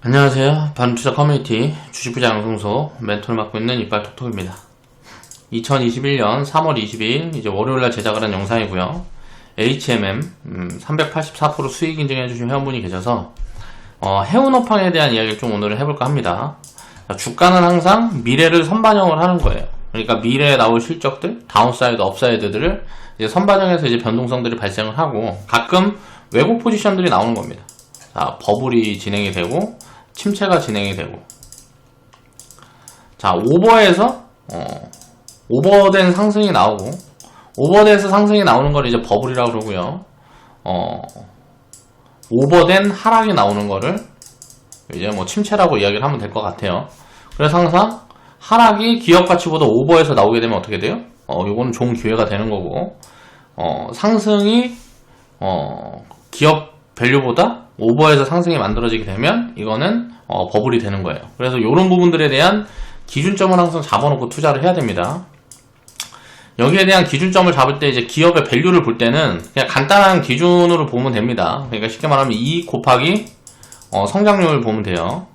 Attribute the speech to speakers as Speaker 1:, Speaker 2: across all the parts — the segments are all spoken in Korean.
Speaker 1: 안녕하세요. 반투자 커뮤니티 주식부장 양성소 멘토를 맡고 있는 이빨 톡톡입니다. 2021년 3월 22일 이제 월요일날 제작을 한 영상이고요. HMM 음, 384% 수익 인증해 주신 회원분이 계셔서 어, 해운업황에 대한 이야기를 좀 오늘 해볼까 합니다. 자, 주가는 항상 미래를 선반영을 하는 거예요. 그러니까 미래에 나올 실적들, 다운사이드, 업사이드들을 이제 선반영해서 이제 변동성들이 발생을 하고 가끔 왜곡 포지션들이 나오는 겁니다. 자, 버블이 진행이 되고 침체가 진행이 되고. 자 오버에서 어, 오버된 상승이 나오고 오버돼서 상승이 나오는 걸 이제 버블이라고 그러고요. 어, 오버된 하락이 나오는 거를 이제 뭐 침체라고 이야기를 하면 될 것 같아요. 그래서 항상 하락이 기업 가치보다 오버해서 나오게 되면 어떻게 돼요? 어, 요거는 좋은 기회가 되는 거고 어, 상승이 어, 기업 밸류보다 오버해서 상승이 만들어지게 되면 이거는 어, 버블이 되는 거예요. 그래서 이런 부분들에 대한 기준점을 항상 잡아놓고 투자를 해야 됩니다. 여기에 대한 기준점을 잡을 때 이제 기업의 밸류를 볼 때는 그냥 간단한 기준으로 보면 됩니다. 그러니까 쉽게 말하면 이익 곱하기 어, 성장률 보면 돼요.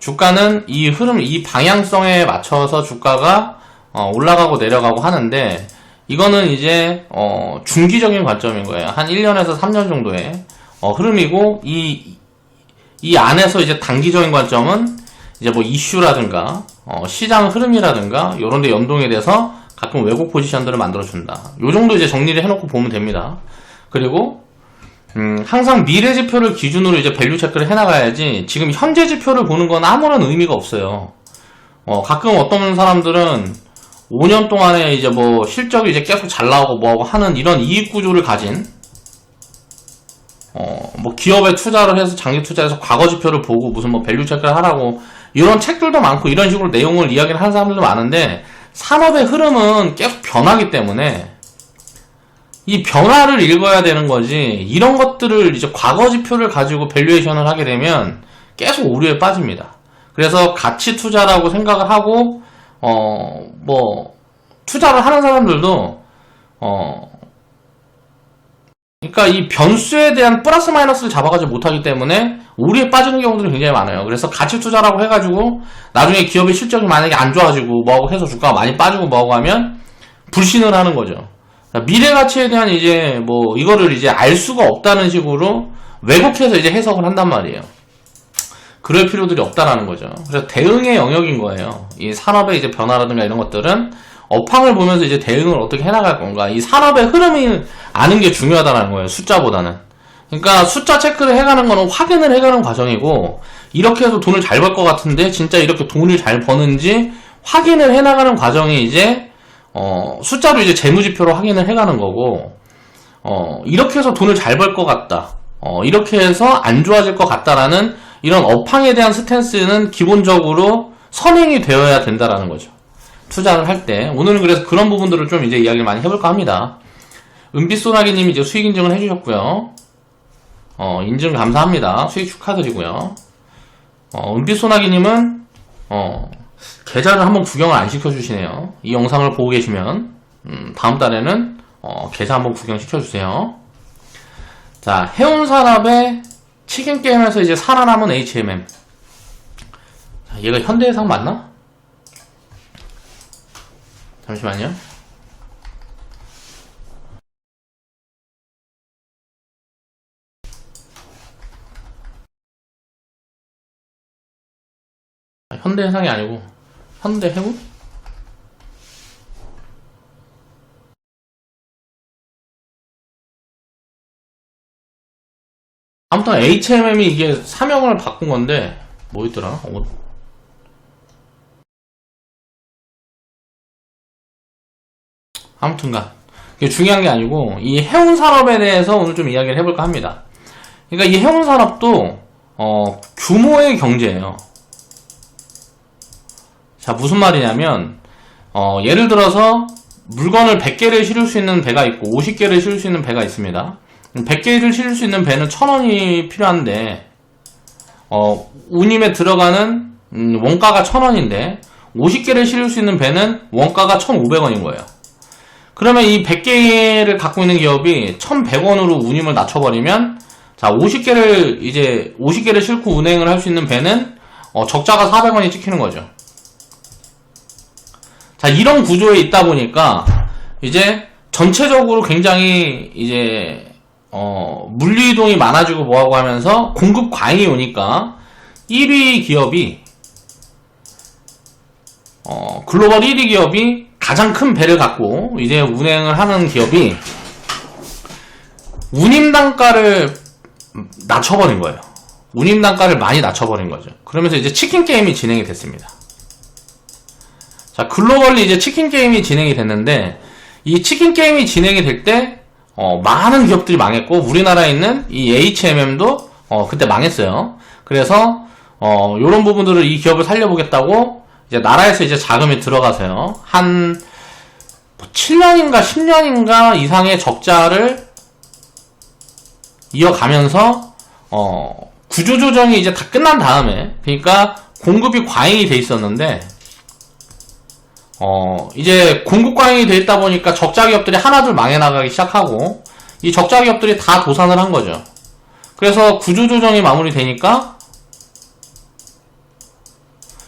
Speaker 1: 주가는 이 흐름, 이 방향성에 맞춰서 주가가 어, 올라가고 내려가고 하는데 이거는 이제 어, 중기적인 관점인 거예요. 한 1년에서 3년 정도의 어, 흐름이고 이, 이 안에서 이제 단기적인 관점은 이제 뭐 이슈라든가 어, 시장 흐름이라든가 이런 데 연동이 돼서 가끔 왜곡 포지션들을 만들어준다. 요 정도 이제 정리를 해놓고 보면 됩니다. 그리고 음, 항상 미래 지표를 기준으로 이제 밸류 체크를 해나가야지 지금 현재 지표를 보는 건 아무런 의미가 없어요. 어, 가끔 어떤 사람들은 5년 동안에 이제 뭐 실적이 이제 계속 잘 나오고 뭐하고 하는 이런 이익 구조를 가진 어, 뭐 기업에 투자를 해서 장기 투자해서 과거 지표를 보고 무슨 뭐 밸류 체크를 하라고 이런 책들도 많고 이런 식으로 내용을 이야기를 하는 사람들도 많은데 산업의 흐름은 계속 변하기 때문에 이 변화를 읽어야 되는 거지 이런 것들을 이제 과거 지표를 가지고 밸류에이션을 하게 되면 계속 오류에 빠집니다. 그래서 가치 투자라고 생각을 하고 어 뭐 투자를 하는 사람들도 어 그러니까 이 변수에 대한 플러스 마이너스를 잡아가지 못하기 때문에 오류에 빠지는 경우들이 굉장히 많아요. 그래서 가치 투자라고 해가지고 나중에 기업의 실적이 만약에 안 좋아지고 뭐하고 해서 주가가 많이 빠지고 뭐하고 하면 불신을 하는 거죠. 미래 가치에 대한 이제 뭐 이거를 이제 알 수가 없다는 식으로 왜곡해서 이제 해석을 한단 말이에요. 그럴 필요들이 없다라는 거죠. 그래서 대응의 영역인 거예요. 이 산업의 이제 변화라든가 이런 것들은 업황을 보면서 이제 대응을 어떻게 해나갈 건가. 이 산업의 흐름을 아는 게 중요하다는 거예요. 숫자보다는. 그러니까 숫자 체크를 해가는 거는 확인을 해가는 과정이고, 이렇게 해서 돈을 잘 벌 것 같은데, 진짜 이렇게 돈을 잘 버는지 확인을 해나가는 과정이 이제, 어, 숫자로 이제 재무지표로 확인을 해가는 거고, 어, 이렇게 해서 돈을 잘 벌 것 같다. 어, 이렇게 해서 안 좋아질 것 같다라는 이런 업황에 대한 스탠스는 기본적으로 선행이 되어야 된다라는 거죠. 투자를 할 때. 오늘은 그래서 그런 부분들을 좀 이제 이야기를 많이 해볼까 합니다. 은빛소나기님이 이제 수익 인증을 해주셨고요. 어, 인증 감사합니다. 수익 축하드리고요. 어, 은빛소나기님은, 어, 계좌를 한번 구경을 안 시켜주시네요. 이 영상을 보고 계시면, 음, 다음 달에는, 어, 계좌 한번 구경시켜주세요. 자, 해운산업의 치킨 게임에서 이제 살아남은 HMM. 자, 얘가 현대해상 맞나? 잠시만요. 아, 현대해상이 아니고 현대해운? 아무튼 HMM이 이게 사명을 바꾼 건데 뭐였더라? 어, 아무튼간 이게 중요한 게 아니고 이 해운 산업에 대해서 오늘 좀 이야기를 해볼까 합니다. 그러니까 이 해운 산업도 어, 규모의 경제예요. 자 무슨 말이냐면 어, 예를 들어서 물건을 100개를 실을 수 있는 배가 있고 50개를 실을 수 있는 배가 있습니다. 100개를 실을 수 있는 배는 1000원이 필요한데 어, 운임에 들어가는 음, 원가가 1000원인데 50개를 실을 수 있는 배는 원가가 1,500원인 거예요. 그러면 이 100개를 갖고 있는 기업이 1,100원으로 운임을 낮춰버리면 자 자, 50개를 이제 50개를 싣고 운행을 할 수 있는 배는 어, 적자가 400원이 찍히는 거죠. 자, 이런 구조에 있다 보니까 이제 전체적으로 굉장히 이제 어, 물류 이동이 많아지고 뭐하고 하면서 공급 과잉이 오니까 1위 기업이 어, 글로벌 1위 기업이 가장 큰 배를 갖고 이제 운행을 하는 기업이 운임 단가를 낮춰버린 거예요. 운임 단가를 많이 낮춰버린 거죠. 그러면서 이제 치킨 게임이 진행이 됐습니다. 자, 글로벌리 이제 치킨 게임이 진행이 됐는데, 이 치킨 게임이 진행이 될 때, 어, 많은 기업들이 망했고, 우리나라에 있는 이 HMM도, 어, 그때 망했어요. 그래서, 어, 요런 부분들을 이 기업을 살려보겠다고, 이제 나라에서 이제 자금이 들어가서요. 한, 뭐 7년인가 10년인가 이상의 적자를 이어가면서 어, 구조조정이 이제 다 끝난 다음에 그러니까 공급이 과잉이 돼 있었는데 어, 이제 공급 과잉이 돼 있다 보니까 적자 기업들이 하나둘 망해 나가기 시작하고 이 적자 기업들이 다 도산을 한 거죠. 그래서 구조조정이 마무리되니까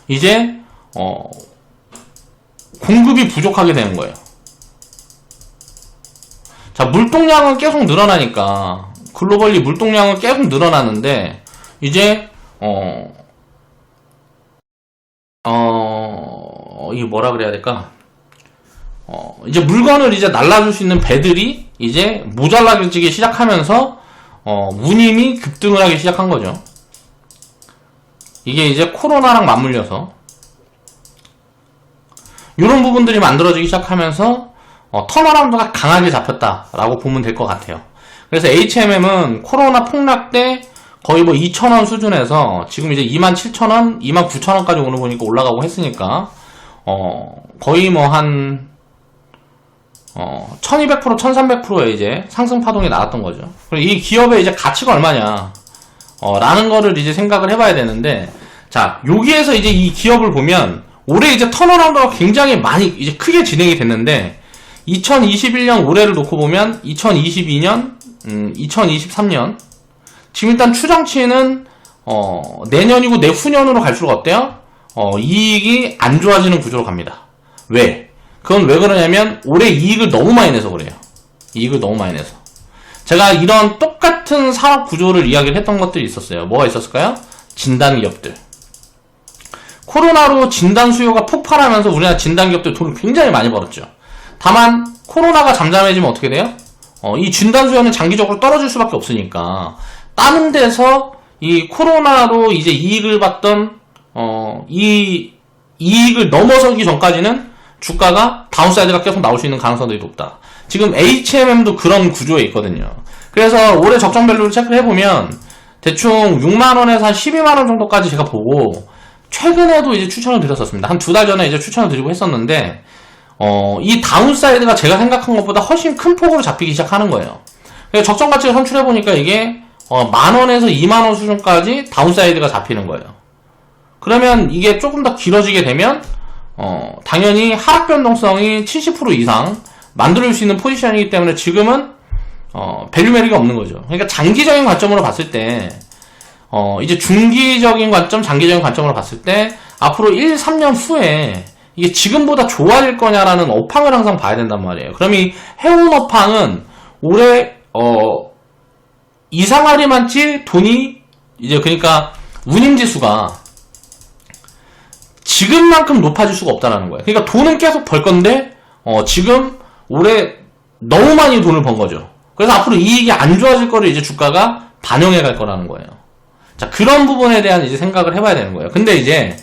Speaker 1: 이제 어, 공급이 부족하게 되는 거예요. 자, 물동량은 계속 늘어나니까 글로벌리 물동량은 계속 늘어나는데 이제 어, 어, 이게 뭐라 그래야 될까? 어, 이제 물건을 이제 날라줄 수 있는 배들이 이제 모자라지기 시작하면서 어, 운임이 급등을 하기 시작한 거죠. 이게 이제 코로나랑 맞물려서 이런 부분들이 만들어지기 시작하면서 어, 턴어라운드가 강하게 잡혔다라고 보면 될 것 같아요. 그래서 HMM은 코로나 폭락 때 거의 뭐 2,000원 수준에서 지금 이제 27,000원, 29,000원까지 오는 보니까 올라가고 했으니까, 어, 거의 뭐 한, 어, 1200%, 1300%의 이제 상승 파동이 나왔던 거죠. 이 기업의 이제 가치가 얼마냐, 어, 라는 거를 이제 생각을 해봐야 되는데, 자, 여기에서 이제 이 기업을 보면, 올해 이제 턴어라운드가 굉장히 많이 이제 크게 진행이 됐는데, 2021년 올해를 놓고 보면, 2022년, 음, 2023년, 지금 일단 추정치는 어, 내년이고 내후년으로 갈수록 어때요? 어, 이익이 안 좋아지는 구조로 갑니다. 왜? 그건 왜 그러냐면 올해 이익을 너무 많이 내서 그래요. 이익을 너무 많이 내서. 제가 이런 똑같은 사업 구조를 이야기를 했던 것들이 있었어요. 뭐가 있었을까요? 진단 기업들. 코로나로 진단 수요가 폭발하면서 우리나라 진단 기업들 돈을 굉장히 많이 벌었죠. 다만 코로나가 잠잠해지면 어떻게 돼요? 어, 이 진단 수요는 장기적으로 떨어질 수밖에 없으니까 다른 데서 이 코로나로 이제 이익을 받던 어, 이 이익을 넘어서기 전까지는 주가가 다운사이드가 계속 나올 수 있는 가능성들이 높다. 지금 HMM도 그런 구조에 있거든요. 그래서 올해 적정 밸류를 체크를 해보면 대충 6만 원에서 한 12만 원 정도까지 제가 보고 최근에도 이제 추천을 드렸었습니다. 한 두 달 전에 이제 추천을 드리고 했었는데 어, 이 다운사이드가 제가 생각한 것보다 훨씬 큰 폭으로 잡히기 시작하는 거예요. 적정 가치를 선출해보니까 이게 어, 만 원에서 2만 원 수준까지 다운사이드가 잡히는 거예요. 그러면 이게 조금 더 길어지게 되면 어, 당연히 하락 변동성이 70% 이상 만들어줄 수 있는 포지션이기 때문에 지금은 어, 밸류 메리가 없는 거죠. 그러니까 장기적인 관점으로 봤을 때 어, 이제 중기적인 관점, 장기적인 관점으로 봤을 때 앞으로 1, 3년 후에 이게 지금보다 좋아질 거냐라는 업황을 항상 봐야 된단 말이에요. 그럼 이 해운 업황은 올해 어, 이상하리만치 돈이 이제 그러니까 운임 지수가 지금만큼 높아질 수가 없다라는 거예요. 그러니까 돈은 계속 벌 건데 어, 지금 올해 너무 많이 돈을 번 거죠. 그래서 앞으로 이익이 안 좋아질 거를 이제 주가가 반영해 갈 거라는 거예요. 자, 그런 부분에 대한 이제 생각을 해봐야 되는 거예요. 근데 이제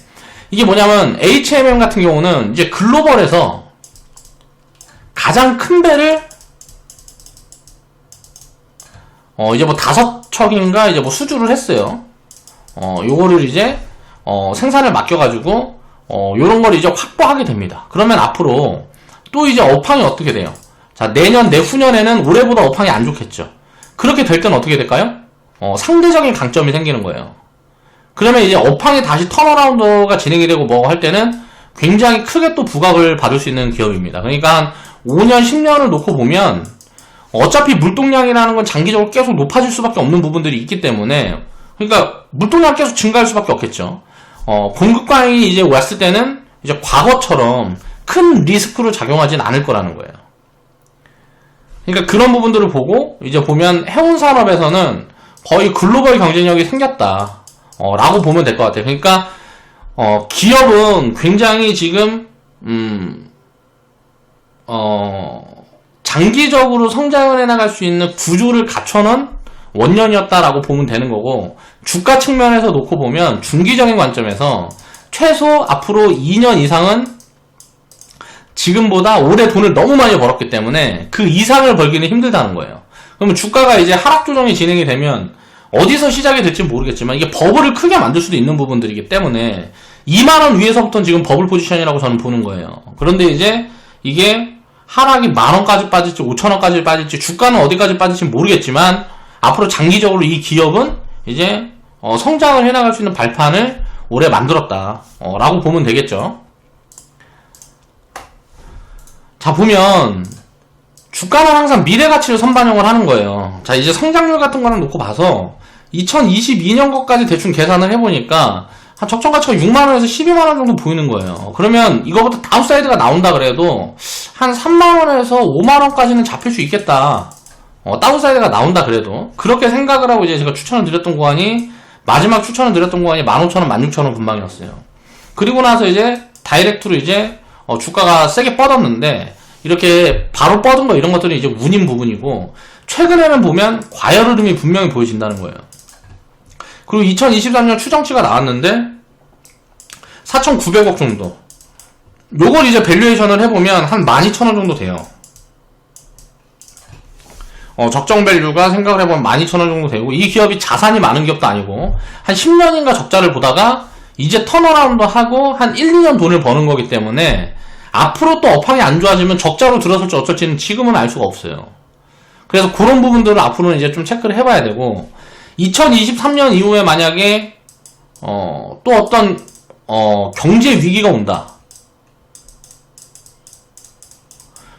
Speaker 1: 이게 뭐냐면 HMM 같은 경우는 이제 글로벌에서 가장 큰 배를 어, 이제 뭐 다섯 척인가 이제 뭐 수주를 했어요. 어, 요거를 이제, 어, 생산을 맡겨가지고, 어, 요런 걸 이제 확보하게 됩니다. 그러면 앞으로 또 이제 업황이 어떻게 돼요? 자, 내년, 내후년에는 올해보다 업황이 안 좋겠죠. 그렇게 될 때는 어떻게 될까요? 어, 상대적인 강점이 생기는 거예요. 그러면 이제 업황이 다시 턴어라운드가 진행이 되고 뭐 할 때는 굉장히 크게 또 부각을 받을 수 있는 기업입니다. 그러니까 한 5년, 10년을 놓고 보면 어차피 물동량이라는 건 장기적으로 계속 높아질 수밖에 없는 부분들이 있기 때문에 그러니까 물동량 계속 증가할 수밖에 없겠죠. 어, 공급광이 이제 왔을 때는 이제 과거처럼 큰 리스크로 작용하진 않을 거라는 거예요. 그러니까 그런 부분들을 보고 이제 보면 해운 산업에서는 거의 글로벌 경쟁력이 생겼다. 어, 라고 보면 될 것 같아요. 그러니까 어, 기업은 굉장히 지금 음, 어, 장기적으로 성장을 해나갈 수 있는 구조를 갖춰놓은 원년이었다라고 보면 되는 거고 주가 측면에서 놓고 보면 중기적인 관점에서 최소 앞으로 2년 이상은 지금보다 올해 돈을 너무 많이 벌었기 때문에 그 이상을 벌기는 힘들다는 거예요. 그러면 주가가 이제 하락 조정이 진행이 되면 어디서 시작이 될지 모르겠지만 이게 버블을 크게 만들 수도 있는 부분들이기 때문에 2만원 위에서부터는 지금 버블 포지션이라고 저는 보는 거예요. 그런데 이제 이게 하락이 만원까지 빠질지 5천원까지 빠질지 주가는 어디까지 빠질지 모르겠지만 앞으로 장기적으로 이 기업은 이제 어, 성장을 해나갈 수 있는 발판을 올해 만들었다 어, 라고 보면 되겠죠. 자 보면 주가는 항상 미래 가치를 선반영을 하는 거예요. 자 이제 성장률 같은 거랑 놓고 봐서 2022년 것까지 대충 계산을 해보니까 한 적정 가치가 6만 원에서 12만 원 정도 보이는 거예요. 그러면 이거보다 다운사이드가 나온다 그래도 한 3만 원에서 5만 원까지는 잡힐 수 있겠다. 어, 다운사이드가 나온다 그래도. 그렇게 생각을 하고 이제 제가 추천을 드렸던 구간이 마지막 추천을 드렸던 구간이 15,000원, 16,000원 분방이었어요. 그리고 나서 이제 다이렉트로 이제 어, 주가가 세게 뻗었는데 이렇게 바로 뻗은 거 이런 것들이 이제 운임 부분이고 최근에는 보면 과열 흐름이 분명히 보여진다는 거예요. 그리고 2023년 추정치가 나왔는데 4,900억 정도. 요걸 이제 밸류에이션을 해보면 한 12,000원 정도 돼요. 어, 적정 밸류가 생각을 해보면 12,000원 정도 되고 이 기업이 자산이 많은 기업도 아니고 한 10년인가 적자를 보다가 이제 턴어라운드 하고 한 1, 2년 돈을 버는 거기 때문에 앞으로 또 업황이 안 좋아지면 적자로 들어설지 어쩔지는 지금은 알 수가 없어요. 그래서 그런 부분들을 앞으로는 이제 좀 체크를 해봐야 되고 2023년 이후에 만약에 어, 또 어떤 어, 경제 위기가 온다.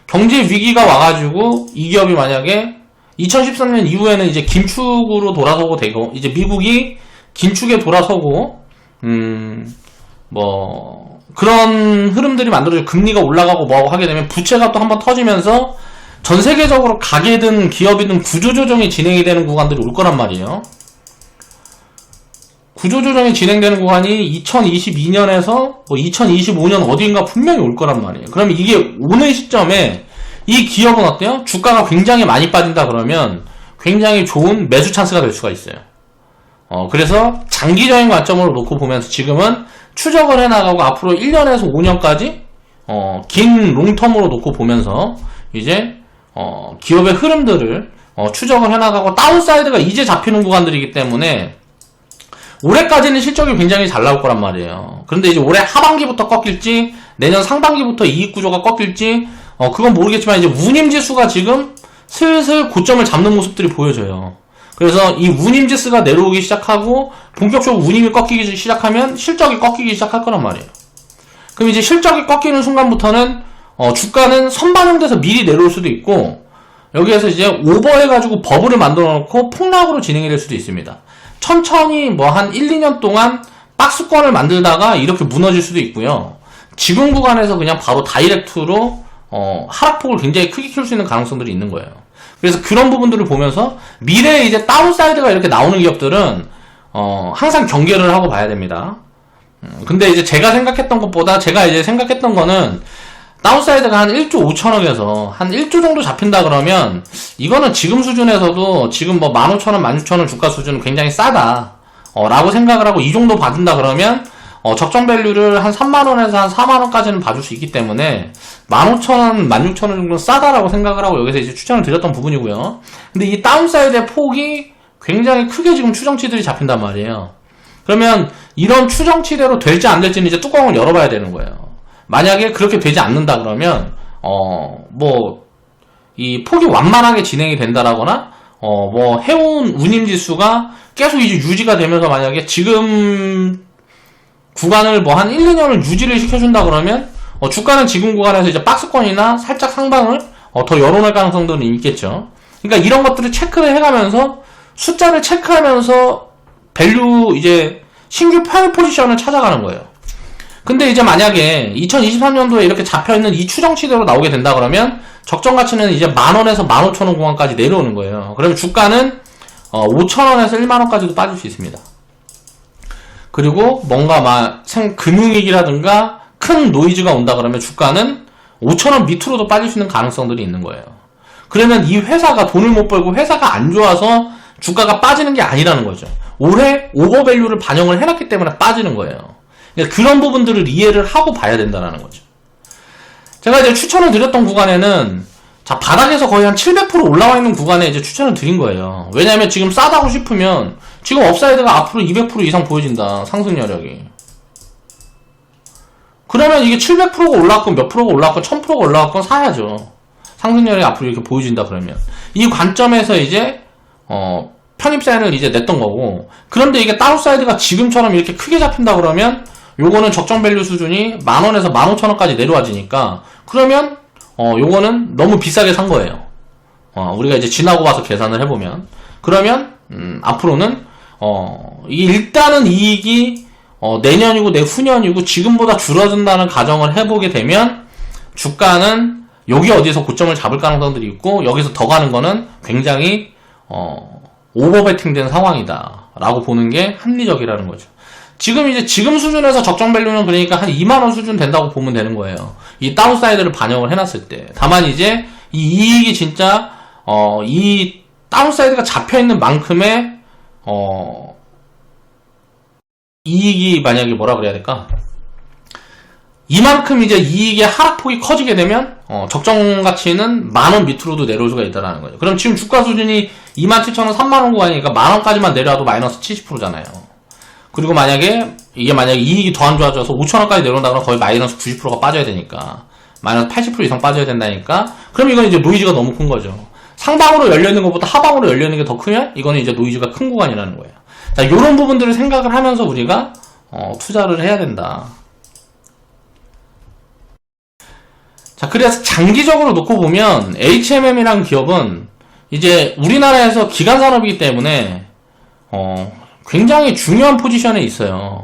Speaker 1: 경제 위기가 와가지고 이 기업이 만약에 2013년 이후에는 이제 긴축으로 돌아서고 되고 이제 미국이 긴축에 돌아서고 음 뭐 그런 흐름들이 만들어져 금리가 올라가고 뭐하고 하게 되면 부채가 또 한번 터지면서 전 세계적으로 가게든 기업이든 구조조정이 진행이 되는 구간들이 올 거란 말이에요. 구조조정이 진행되는 구간이 2022년에서 뭐 2025년 어디인가 분명히 올 거란 말이에요. 그러면 이게 오는 시점에 이 기업은 어때요? 주가가 굉장히 많이 빠진다 그러면 굉장히 좋은 매수 찬스가 될 수가 있어요. 어, 그래서 장기적인 관점으로 놓고 보면서 지금은 추적을 해나가고 앞으로 1년에서 5년까지 어, 긴 롱텀으로 놓고 보면서 이제 어, 기업의 흐름들을 어, 추적을 해나가고 다운사이드가 이제 잡히는 구간들이기 때문에 올해까지는 실적이 굉장히 잘 나올 거란 말이에요. 그런데 이제 올해 하반기부터 꺾일지 내년 상반기부터 이익 구조가 꺾일지 어, 그건 모르겠지만 이제 운임 지수가 지금 슬슬 고점을 잡는 모습들이 보여져요. 그래서 이 운임 지수가 내려오기 시작하고 본격적으로 운임이 꺾이기 시작하면 실적이 꺾이기 시작할 거란 말이에요. 그럼 이제 실적이 꺾이는 순간부터는 어, 주가는 선반영돼서 미리 내려올 수도 있고 여기에서 이제 오버해가지고 버블을 만들어 놓고 폭락으로 진행이 될 수도 있습니다. 천천히 뭐 한 1, 2년 동안 박스권을 만들다가 이렇게 무너질 수도 있고요. 지금 구간에서 그냥 바로 다이렉트로 어, 하락폭을 굉장히 크게 키울 수 있는 가능성들이 있는 거예요. 그래서 그런 부분들을 보면서 미래에 이제 다운사이드가 이렇게 나오는 기업들은 어, 항상 경계를 하고 봐야 됩니다. 음, 근데 이제 제가 생각했던 것보다 제가 이제 생각했던 거는 다운사이드가 한 1조 5천억에서 한 1조 정도 잡힌다 그러면 이거는 지금 수준에서도 지금 뭐 15,000원, 16,000원 주가 수준은 굉장히 싸다. 어, 라고 생각을 하고 이 정도 받는다 그러면 어, 적정 밸류를 한 3만원에서 한 4만원까지는 봐줄 수 있기 때문에 15,000원, 16,000원 정도는 싸다라고 생각을 하고 여기서 이제 추천을 드렸던 부분이고요. 근데 이 다운사이드의 폭이 굉장히 크게 지금 추정치들이 잡힌단 말이에요. 그러면 이런 추정치대로 될지 안 될지는 이제 뚜껑을 열어봐야 되는 거예요. 만약에 그렇게 되지 않는다 그러면 어 뭐 이 폭이 완만하게 진행이 된다라거나 어 뭐 해운 운임 지수가 계속 이제 유지가 되면서 만약에 지금 구간을 뭐 한 1, 2년을 유지를 시켜준다 그러면 어 주가는 지금 구간에서 이제 박스권이나 살짝 상방을 어 더 열어낼 가능성들은 있겠죠. 그러니까 이런 것들을 체크를 해가면서 숫자를 체크하면서 밸류 이제 신규 편 포지션을 찾아가는 거예요. 근데 이제 만약에 2023년도에 이렇게 잡혀있는 이 추정치대로 나오게 된다 그러면 적정 가치는 이제 만원에서 만 오천 원 구간까지 내려오는 거예요. 그러면 주가는 어, 5천원에서 1만원까지도 빠질 수 있습니다. 그리고 뭔가 막 생, 금융위기라든가 큰 노이즈가 온다 그러면 주가는 5천원 밑으로도 빠질 수 있는 가능성들이 있는 거예요. 그러면 이 회사가 돈을 못 벌고 회사가 안 좋아서 주가가 빠지는 게 아니라는 거죠. 올해 오버밸류를 반영을 해놨기 때문에 빠지는 거예요. 그러니까 그런 부분들을 이해를 하고 봐야 된다는 거죠. 제가 이제 추천을 드렸던 구간에는 자 바닥에서 거의 한 700% 올라와 있는 구간에 이제 추천을 드린 거예요. 왜냐하면 지금 싸다고 싶으면 지금 업사이드가 앞으로 200% 이상 보여진다 상승 여력이. 그러면 이게 700%가 올라왔건 몇 프로가 올라왔건 1000%가 올라왔건 사야죠. 상승률이 앞으로 이렇게 보여진다 그러면 이 관점에서 이제 어 편입 사인을 이제 냈던 거고 그런데 이게 다운사이드가 지금처럼 이렇게 크게 잡힌다 그러면 요거는 적정 밸류 수준이 만 원에서 만 오천 원까지 내려와지니까 그러면 어 요거는 너무 비싸게 산 거예요. 어 우리가 이제 지나고 와서 계산을 해보면. 그러면 음 앞으로는 어 일단은 이익이 어 내년이고 내후년이고 지금보다 줄어든다는 가정을 해보게 되면 주가는 여기 어디서 고점을 잡을 가능성들이 있고 여기서 더 가는 거는 굉장히 어, 오버베팅된 상황이다 라고 보는 게 합리적이라는 거죠. 지금 이제 지금 수준에서 적정 밸류는 그러니까 한 2만원 수준 된다고 보면 되는 거예요 이 다운사이드를 반영을 해놨을 때 다만 이제 이 이익이 진짜 어, 이 다운사이드가 잡혀있는 만큼의 어, 이익이 만약에 뭐라 그래야 될까 이만큼 이제 이익의 하락폭이 커지게 되면 어, 적정 가치는 만원 밑으로도 내려올 수가 있다는 거죠. 그럼 지금 주가 수준이 27,000원, 3만원 구간이니까 만원까지만 내려와도 마이너스 70%잖아요. 그리고 만약에 이게 만약에 이익이 더 안 좋아져서 5천원까지 내려온다 그러면 거의 마이너스 90%가 빠져야 되니까 마이너스 80% 이상 빠져야 된다니까 그럼 이건 이제 노이즈가 너무 큰 거죠. 상방으로 열려있는 것보다 하방으로 열려있는 게 더 크면 이거는 이제 노이즈가 큰 구간이라는 거예요. 자, 이런 부분들을 생각을 하면서 우리가 어, 투자를 해야 된다. 자, 그래서 장기적으로 놓고 보면 HMM이라는 기업은 이제 우리나라에서 기간 산업이기 때문에 어, 굉장히 중요한 포지션에 있어요.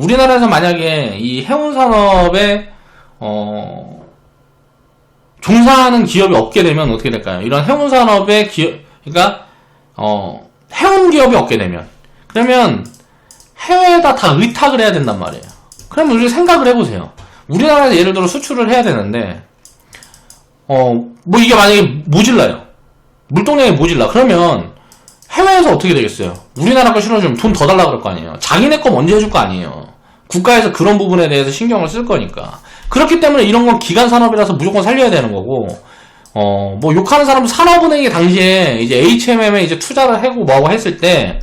Speaker 1: 우리나라에서 만약에 이 해운 산업에 어, 종사하는 기업이 없게 되면 어떻게 될까요? 이런 해운 산업의 기업, 그러니까 어, 해운 기업이 없게 되면 그러면 해외에다 다 의탁을 해야 된단 말이에요. 그러면 우리 생각을 해보세요. 우리나라에서 예를 들어 수출을 해야 되는데 어, 뭐 이게 만약에 모질라요. 물동량이 모질라. 그러면 해외에서 어떻게 되겠어요? 우리나라 거 실어주면 돈 더 달라 그럴 거 아니에요. 자기네 거 먼저 해줄 거 아니에요. 국가에서 그런 부분에 대해서 신경을 쓸 거니까. 그렇기 때문에 이런 건 기간 산업이라서 무조건 살려야 되는 거고, 어, 뭐 욕하는 사람은 산업은행이 당시에 이제 HMM에 이제 투자를 하고 뭐하고 했을 때,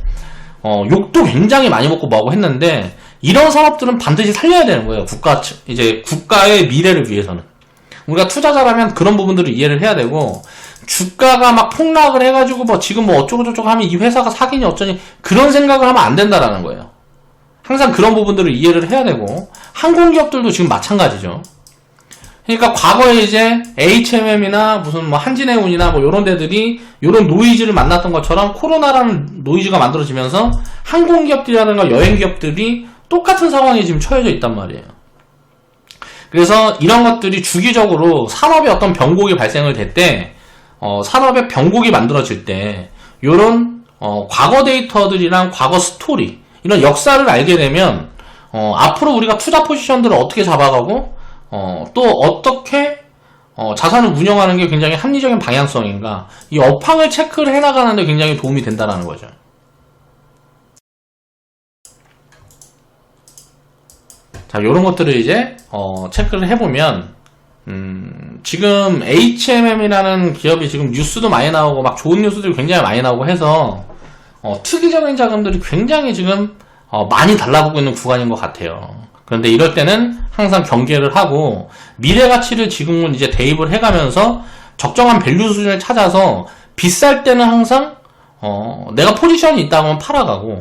Speaker 1: 어, 욕도 굉장히 많이 먹고 뭐하고 했는데, 이런 산업들은 반드시 살려야 되는 거예요. 국가, 측- 이제 국가의 미래를 위해서는. 우리가 투자자라면 그런 부분들을 이해를 해야 되고 주가가 막 폭락을 해가지고 뭐 지금 뭐 어쩌고 저쩌고 하면 이 회사가 사기니 어쩌니 그런 생각을 하면 안 된다라는 거예요. 항상 그런 부분들을 이해를 해야 되고 항공기업들도 지금 마찬가지죠. 그러니까 과거에 이제 HMM이나 무슨 뭐 한진해운이나 뭐 이런 데들이 이런 노이즈를 만났던 것처럼 코로나라는 노이즈가 만들어지면서 항공기업들이라든가 여행기업들이 똑같은 상황에 지금 처해져 있단 말이에요. 그래서 이런 것들이 주기적으로 산업의 어떤 변곡이 발생을 될 때, 어, 산업의 변곡이 만들어질 때, 요런, 어, 과거 데이터들이랑 과거 스토리, 이런 역사를 알게 되면, 어, 앞으로 우리가 투자 포지션들을 어떻게 잡아가고, 어, 또 어떻게, 어, 자산을 운영하는 게 굉장히 합리적인 방향성인가, 이 업황을 체크를 해나가는 데 굉장히 도움이 된다는 거죠. 자, 요런 것들을 이제, 어, 체크를 해보면, 음, 지금 HMM이라는 기업이 지금 뉴스도 많이 나오고, 막 좋은 뉴스들이 굉장히 많이 나오고 해서, 어, 투기적인 자금들이 굉장히 지금, 어, 많이 달라붙고 있는 구간인 것 같아요. 그런데 이럴 때는 항상 경계를 하고, 미래 가치를 지금은 이제 대입을 해가면서, 적정한 밸류 수준을 찾아서, 비쌀 때는 항상, 어, 내가 포지션이 있다 하면 팔아가고,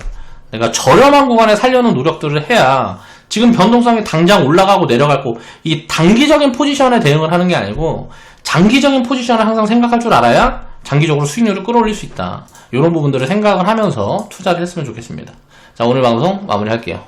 Speaker 1: 내가 저렴한 구간에 살려는 노력들을 해야 지금 변동성이 당장 올라가고 내려가고 이 단기적인 포지션에 대응을 하는 게 아니고 장기적인 포지션을 항상 생각할 줄 알아야 장기적으로 수익률을 끌어올릴 수 있다. 이런 부분들을 생각을 하면서 투자를 했으면 좋겠습니다. 자, 오늘 방송 마무리할게요.